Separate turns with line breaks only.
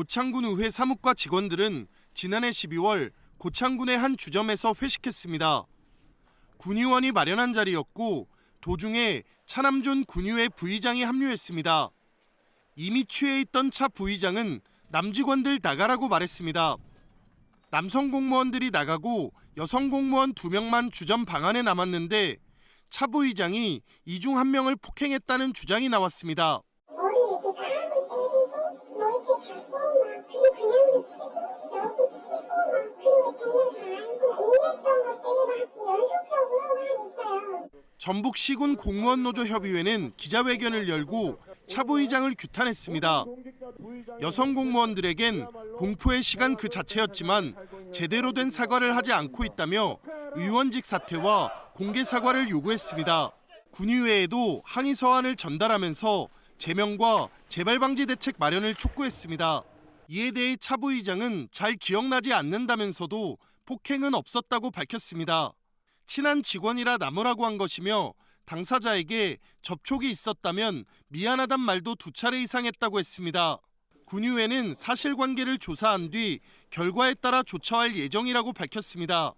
고창군 의회 사무과 직원들은 지난해 12월 고창군의 한 주점에서 회식했습니다. 군의원이 마련한 자리였고 도중에 차남준 군의회 부의장이 합류했습니다. 이미 취해 있던 차 부의장은 남직원들 나가라고 말했습니다. 남성 공무원들이 나가고 여성 공무원 두 명만 주점 방 안에 남았는데 차 부의장이 이 중 한 명을 폭행했다는 주장이 나왔습니다. 전북 시군 공무원 노조 협의회는 기자회견을 열고 차 부의장을 규탄했습니다. 여성 공무원들에겐 공포의 시간 그 자체였지만 제대로 된 사과를 하지 않고 있다며 의원직 사퇴와 공개 사과를 요구했습니다. 군의회에도 항의 서한을 전달하면서 제명과 재발 방지 대책 마련을 촉구했습니다. 이에 대해 차 부의장은 잘 기억나지 않는다면서도 폭행은 없었다고 밝혔습니다. 친한 직원이라 나무라고 한 것이며 당사자에게 접촉이 있었다면 미안하단 말도 두 차례 이상 했다고 했습니다. 군의회는 사실관계를 조사한 뒤 결과에 따라 조처할 예정이라고 밝혔습니다.